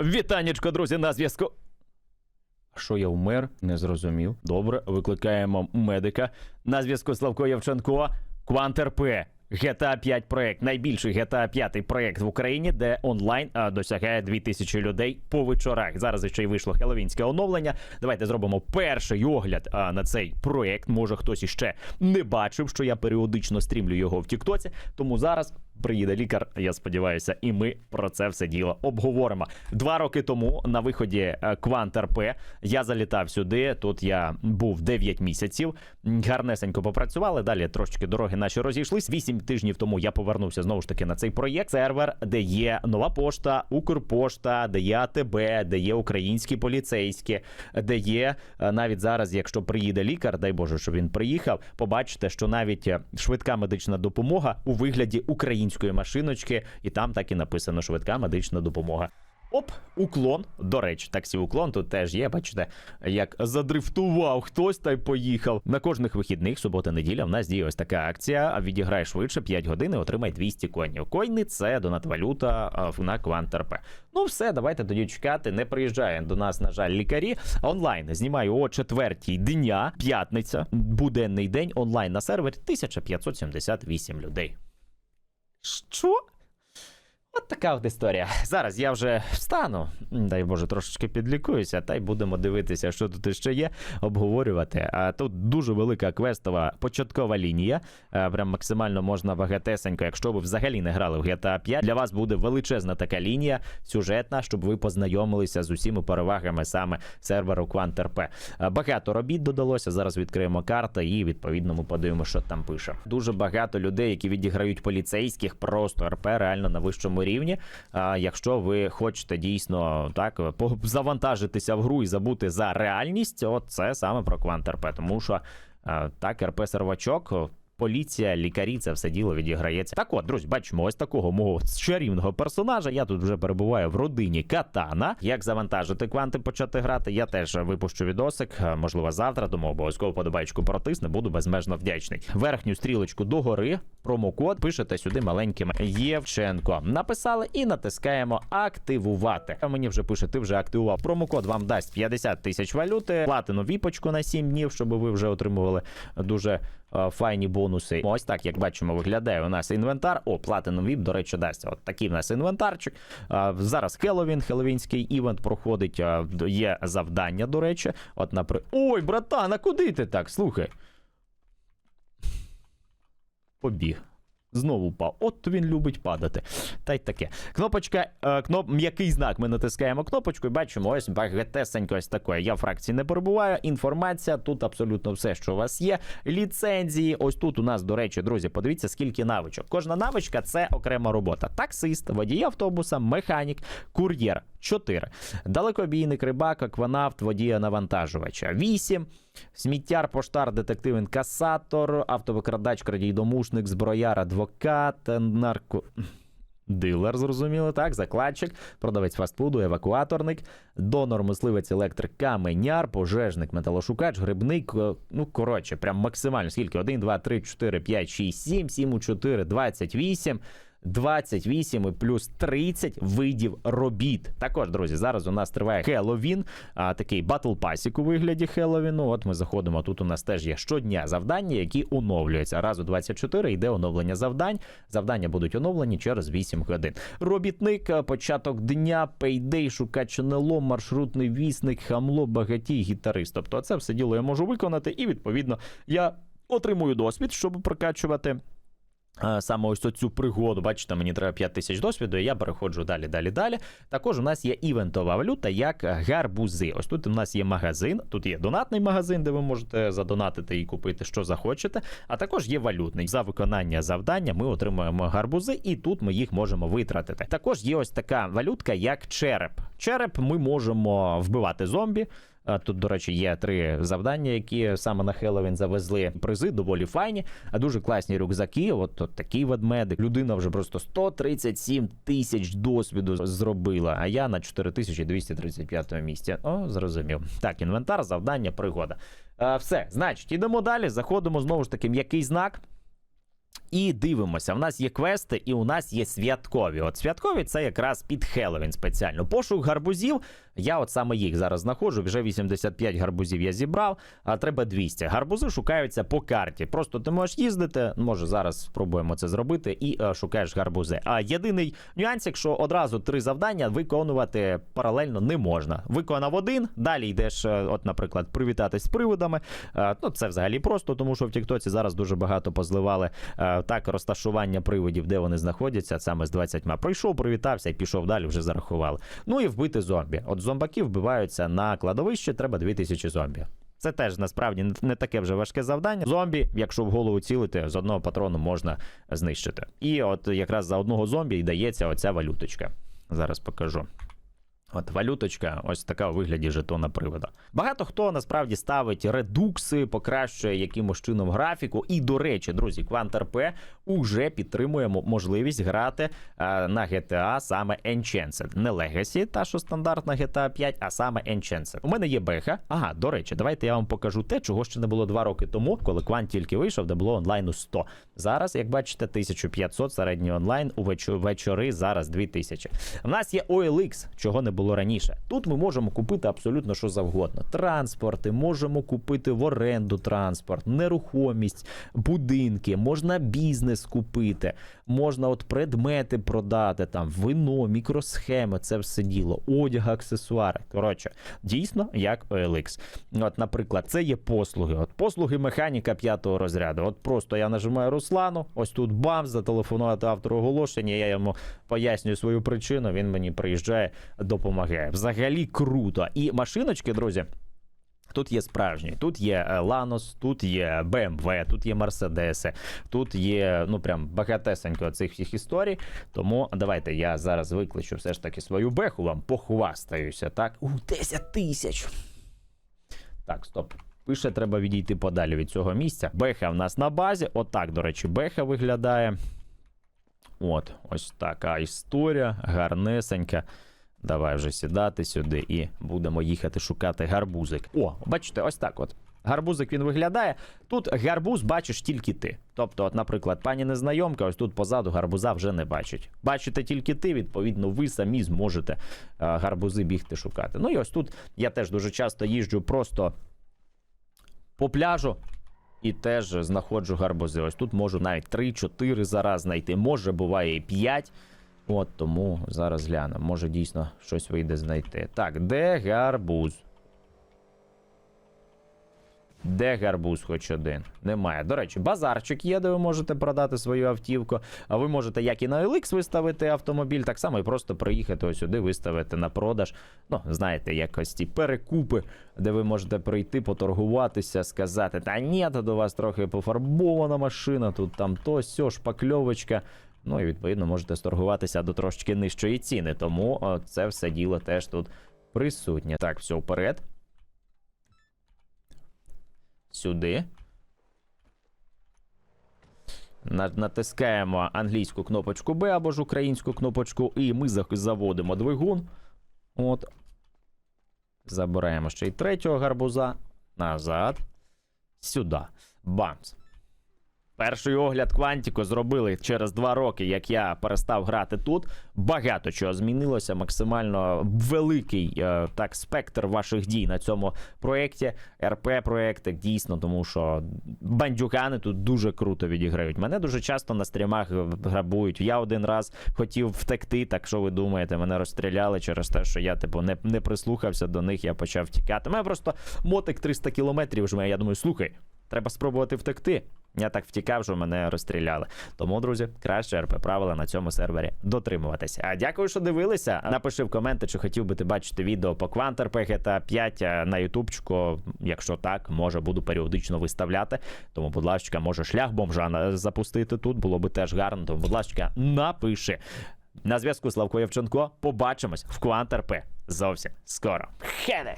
Вітанечко, друзі, на зв'язку. Що я вмер? Не зрозумів. Добре, викликаємо медика. На зв'язку Славко Євченко, Квантер П. GTA 5 проект, найбільший GTA 5 проект в Україні, де онлайн а, досягає 2000 людей по вечорах. Зараз ще й вийшло хеловінське оновлення. Давайте зробимо перший огляд а, на цей проект. Може хтось іще не бачив, що я періодично стрімлю його в Тіктоці. Тому зараз приїде лікар. Я сподіваюся, і ми про це все діло обговоримо. Два роки тому на виході е, Квант РП я залітав сюди. Тут я був 9 місяців. Гарнесенько попрацювали. Далі трошечки дороги наші розійшлись. Вісім тижнів тому я повернувся знову ж таки на цей проєкт. Сервер, де є нова пошта, Укрпошта, де є АТБ, де є українські поліцейські, де є е, навіть зараз, якщо приїде лікар, дай Боже, щоб він приїхав, побачите, що навіть е, швидка медична допомога у вигляді української машиночки, і там так і написано швидка медична допомога. Оп, уклон. До речі, таксі уклон тут теж є. Бачите, як задрифтував хтось та й поїхав. На кожних вихідних, субота, неділя, в нас діє ось така акція. Відіграй швидше 5 годин і отримай 200 коїнів. Коїни це донат-валюта а, на Квант.РП. Ну все, давайте тоді чекати. Не приїжджає до нас, на жаль, лікарі. Онлайн знімаю о четвертій дня, п'ятниця, буденний день онлайн на сервері 1578 людей. Що? От така от історія. Зараз я вже встану, дай Боже, трошечки підлікуюся, та й будемо дивитися, що тут іще є, обговорювати. А тут дуже велика квестова початкова лінія. А, Прям максимально можна багатесенько, якщо ви взагалі не грали в GTA 5, для вас буде величезна така лінія сюжетна, щоб ви познайомилися з усіма перевагами саме серверу QuantRP. А, Багато робіт додалося. Зараз відкриємо карти і відповідно ми подивимося, що там пише. Дуже багато людей, які відіграють поліцейських, просто РП реально на вищому рівні. Якщо ви хочете дійсно так завантажитися в гру і забути за реальність, от це саме про квант РП. Тому що так, РП сервачок. Поліція, лікарі, це все діло відіграється. Так от, друзі, бачимо ось такого мого чарівного персонажа. Я тут вже перебуваю в родині Катана. Як завантажити кванти, почати грати? Я теж випущу відосик, можливо, завтра, тому обов'язково подобайку протисне, буду безмежно вдячний. Верхню стрілочку догори, промокод пишете сюди маленьким Євченко. Написали і натискаємо активувати. А Мені вже пише, ти вже активував. Промокод вам дасть 50 тисяч валюти, платину віпочку на 7 днів, щоб ви вже отримували дуже е, файні бонуси. Ось так, як бачимо, виглядає у нас інвентар. О, платину віп, до речі, дасть. От такий в нас інвентарчик. А, зараз Хеллоуін, хеллоуінський івент проходить. а, Є завдання, до речі. От, напри... Ой, братан, а куди ти так? Слухай. Побіг. Знову впав. От він любить падати. Та й таке. Кнопочка, е, кноп, м'який знак. Ми натискаємо кнопочку і бачимо ось багатесенько ось таке. Я в фракції не перебуваю. Інформація, тут абсолютно все, що у вас є. Ліцензії. Ось тут у нас, до речі, друзі, подивіться, скільки навичок. Кожна навичка це окрема робота. Таксист, водій автобуса, механік, кур'єр. 4. Далекобійник, рибак, акванавт, водія навантажувача. 8. Сміттяр, поштар, детектив, інкасатор, автовикрадач, крадій-домушник, зброяр, адвокат, нарко. Дилер, зрозуміло, так, закладчик, продавець фастфуду, евакуаторник, донор, мисливець, електрик, каменяр, пожежник, металошукач, грибник. е, Ну, коротше, прям максимально. Скільки? 1, 2, 3, 4, 5, 6, 7, 7 у 4, 28. 28 і плюс 30 видів робіт. Також, друзі, зараз у нас триває Хеллоуін, а такий батл пасік у вигляді Хеллоуіну. От ми заходимо. Тут у нас теж є щодня завдання, які оновлюються. Раз у 24 йде оновлення завдань. Завдання будуть оновлені через 8 годин. Робітник, початок дня, пейдей, шукач НЛО, маршрутний вісник, хамло, багатій, гітарист. Тобто, це все діло я можу виконати, і відповідно я отримую досвід, щоб прокачувати. Саме ось цю пригоду, бачите, мені треба 5 тисяч досвіду, і я переходжу далі, далі, далі. Також у нас є івентова валюта, як гарбузи. Ось тут у нас є магазин, тут є донатний магазин, де ви можете задонатити і купити, що захочете. А також є валютний. За виконання завдання ми отримуємо гарбузи, і тут ми їх можемо витратити. Також є ось така валютка, як череп. Череп ми можемо вбивати зомбі. Тут, до речі, є три завдання, які саме на Хеллоуін завезли. Призи доволі файні, а дуже класні рюкзаки. От, от такий ведмедик. Людина вже просто 137 тисяч досвіду зробила. А я на 4235 місці. О, зрозумів. Так, інвентар, завдання, пригода. А, все, значить, ідемо далі. Заходимо знову ж таки м'який знак. і дивимося. В нас є квести, і у нас є святкові. От святкові це якраз під Хеллоуін спеціально. Пошук гарбузів. Я от саме їх зараз знаходжу. Вже 85 гарбузів я зібрав, а треба 200. Гарбузи шукаються по карті. Просто ти можеш їздити. Може зараз спробуємо це зробити і е, шукаєш гарбузи. А єдиний нюанс, якщо одразу три завдання виконувати паралельно не можна. Виконав один, далі йдеш, е, от, наприклад, привітатись з приводами. Е, ну це взагалі просто, тому що в Тіктоці зараз дуже багато позливали е, так розташування приводів, де вони знаходяться, саме з 20 Прийшов, привітався і пішов далі, вже зарахували. Ну і вбити зомбі. От зомбаки вбиваються на кладовище, треба 2000 зомбі. Це теж насправді не- таке вже важке завдання. Зомбі, якщо в голову цілити, з одного патрону можна знищити. І от якраз за одного зомбі і дається оця валюточка. Зараз покажу. От валюточка, ось така у вигляді жетона привода. Багато хто насправді ставить редукси, покращує якимось чином графіку. І до речі, друзі, Quant.RP уже підтримує мо- можливість грати е, на GTA саме Enchanted. Не Legacy, та що стандартна GTA 5, а саме Enchanted. У мене є беха. Ага, до речі, давайте я вам покажу те, чого ще не було два роки тому, коли Quant тільки вийшов, де було онлайну 100. Зараз, як бачите, 1500 середній онлайн у вечори зараз 2000. У нас є OLX, чого не було раніше. Тут ми можемо купити абсолютно що завгодно: транспорти, можемо купити в оренду транспорт, нерухомість, будинки, можна бізнес купити, можна от предмети продати, там вино, мікросхеми, це все діло, одяг, аксесуари. Коротше, дійсно як OLX. От, наприклад, це є послуги. От послуги механіка п'ятого розряду. От просто я нажимаю Руслану, ось тут бам, зателефонувати автору оголошення. Я йому пояснюю свою причину. Він мені приїжджає, допомагає. Взагалі круто. І машиночки, друзі. Тут є справжні, тут є е, Ланос, тут є BMW, тут є Мерседеси, тут є ну прям багатесенько цих всіх історій. Тому давайте я зараз викличу все ж таки свою беху, вам похвастаюся. Так, у 10 тисяч. Так, стоп. Пише, треба відійти подалі від цього місця. Беха в нас на базі. Отак, до речі, беха виглядає. От, ось така історія, гарнесенька. Давай вже сідати сюди і будемо їхати шукати гарбузик. О, бачите, ось так от. Гарбузик він виглядає. Тут гарбуз бачиш тільки ти. Тобто, от, наприклад, пані незнайомка, ось тут позаду гарбуза вже не бачить. Бачите тільки ти, відповідно, ви самі зможете е, гарбузи бігти шукати. Ну і ось тут я теж дуже часто їжджу просто по пляжу. І теж знаходжу гарбузи. Ось тут можу навіть 3-4 зараз знайти. Може, буває і 5. От тому зараз глянемо. Може дійсно щось вийде знайти. Так, де гарбуз? Де гарбуз хоч один? Немає. До речі, базарчик є, де ви можете продати свою автівку. А ви можете як і на OLX виставити автомобіль, так само і просто приїхати сюди, виставити на продаж. Ну, знаєте, якось ті перекупи, де ви можете прийти, поторгуватися, сказати: та ні, то до вас трохи пофарбована машина, тут там то, сьо, шпакльовочка. Ну і відповідно можете сторгуватися до трошки нижчої ціни. Тому це все діло теж тут присутнє. Так, все вперед. Сюди. Натискаємо англійську кнопочку Б або ж українську кнопочку, і ми заводимо двигун. От. Забираємо ще й третього гарбуза. Назад. Сюди. Бамс. Перший огляд Квантіко зробили через два роки, як я перестав грати тут. Багато чого змінилося. Максимально великий е, так спектр ваших дій на цьому проєкті. РП проєкти дійсно, тому що бандюкани тут дуже круто відіграють. Мене дуже часто на стрімах грабують. Я один раз хотів втекти. Так що ви думаєте, мене розстріляли через те, що я типу не, не прислухався до них. Я почав тікати. Мене просто мотик 300 кілометрів жме. Я думаю, слухай. Треба спробувати втекти. Я так втікав, що мене розстріляли. Тому, друзі, краще РП правила на цьому сервері дотримуватися. А дякую, що дивилися. Напиши в коменти, чи хотів би ти бачити відео по Quantar GTA 5 на Ютубчику. Якщо так, може буду періодично виставляти. Тому, будь ласка, може шлях бомжа запустити тут. Було би теж гарно. Тому, будь ласка, напиши. На зв'язку Славко Євченко. Побачимось в Quantar P зовсім скоро. Хеде!